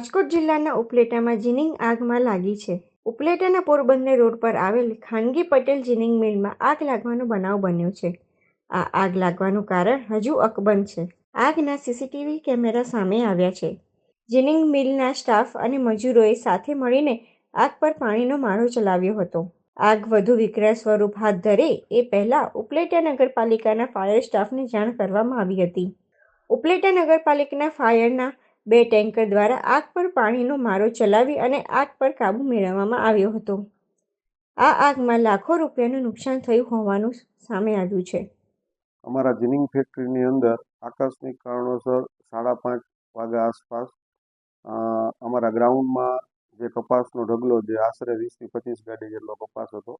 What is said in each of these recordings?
રાજકોટ જિલ્લાના ઉપલેટામાં જીનિંગ આગમાં લાગી છે. ઉપલેટાના પોરબંદર રોડ પર આવેલ ખાનગી પટેલ જીનિંગ મિલમાં આગ લાગવાનો બનાવ બન્યો છે. આ આગ લાગવાનું કારણ હજુ અકબંધ છે. આગના સીસીટીવી કેમેરા સામે આવ્યા છે. જીનિંગ મિલના સ્ટાફ અને મજૂરોએ સાથે મળીને આગ પર પાણીનો માળો ચલાવ્યો હતો. આગ વધુ વિકરાળ સ્વરૂપ હાથ ધરે એ પહેલા ઉપલેટા નગરપાલિકાના ફાયર સ્ટાફને જાણ કરવામાં આવી હતી. ઉપલેટા નગરપાલિકાના ફાયરના બે ટેન્કર દ્વારા આગ પર પાણીનો મારો ચલાવી અને આગ પર કાબૂ મેળવવામાં આવ્યો હતો. આ આગમાં લાખો રૂપિયાનું નુકસાન થયું હોવાનું સામે આવ્યું છે. અમારા જીનિંગ ફેક્ટરીની અંદર આકસ્મિક કારણોસર સાડા પાંચ વાગ્યા આસપાસ અમારા ગ્રાઉન્ડમાં જે કપાસનો ઢગલો જે આશરે વીસથી પચીસ ગાડી જેટલો કપાસ હતો,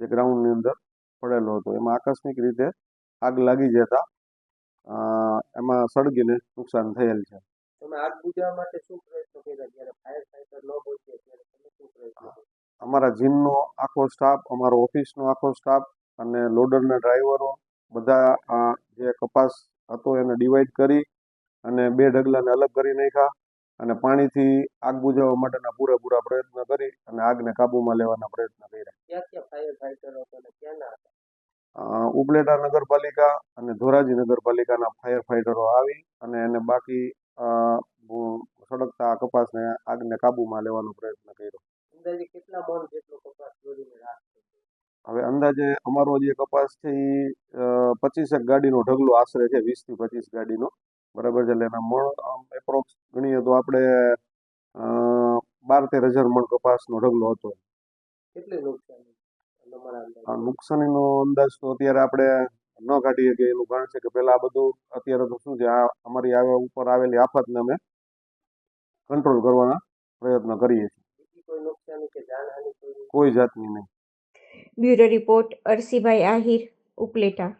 જે ગ્રાઉન્ડની અંદર પડેલો હતો. એમાં આકસ્મિક રીતે આગ લાગી જતા એમાં સળગીને નુકસાન થયેલ છે. તમે આગ બુઝાવવા માટે શું પ્રયત્નો કર્યા? જ્યારે ફાયર ફાઈટર ન ત્યારે તમે શું પ્રયત્નો અમારા જીમનો આખો સ્ટાફ અમારો ઓફિસનો આખો સ્ટાફ અને લોડરના ડ્રાઈવરો બધા જે કપાસ હતો એને ડિવાઈડ કરી અને બે ઢગલાને અલગ કરી નાખ્યા અને પાણીથી આગ બુજાવવા માટેના પૂરેપૂરા પ્રયત્ન કરી અને આગને કાબૂમાં લેવાના પ્રયત્ન કર્યા. ક્યાં ક્યાં ફાયર ફાઈટરો હતા અને ક્યાંના હતા? ઉપલેટા નગરપાલિકા અને ધોરાજી નગરપાલિકાના ફાયર ફાઈટરો આવી અને એને બાકી સળગતા કપાસને આગને કાબૂમાં લેવાનો પ્રયત્ન કર્યો. અંદાજે કેટલા મણ જેટલો કપાસ દોરીને? હવે અંદાજે અમારો જે કપાસ છે એ પચીસેક ગાડીનો ઢગલો આશરે છે વીસથી પચીસ ગાડીનો. બરાબર છે એટલે એના મણ એપ્રોક્સ ગણીએ તો આપણે બાર તેર હજાર મણ કપાસનો ઢગલો હતો. કેટલી નુકસાની નુકસાનીનો અંદાજ તો અત્યારે આપણે ન કાઢી શકીએ એનું કારણ છે કે પહેલાં આ બધું અત્યારે તો શું છે આ અમારી આવે ઉપર આવેલી આફતને અમે કંટ્રોલ કરવાના પ્રયત્ન કરીએ છીએ. બીજી કોઈ નુકસાની કે જાનહાની કોઈ? કોઈ જાતની નહીં. Bureau report Arsibhai Ahir Upleta.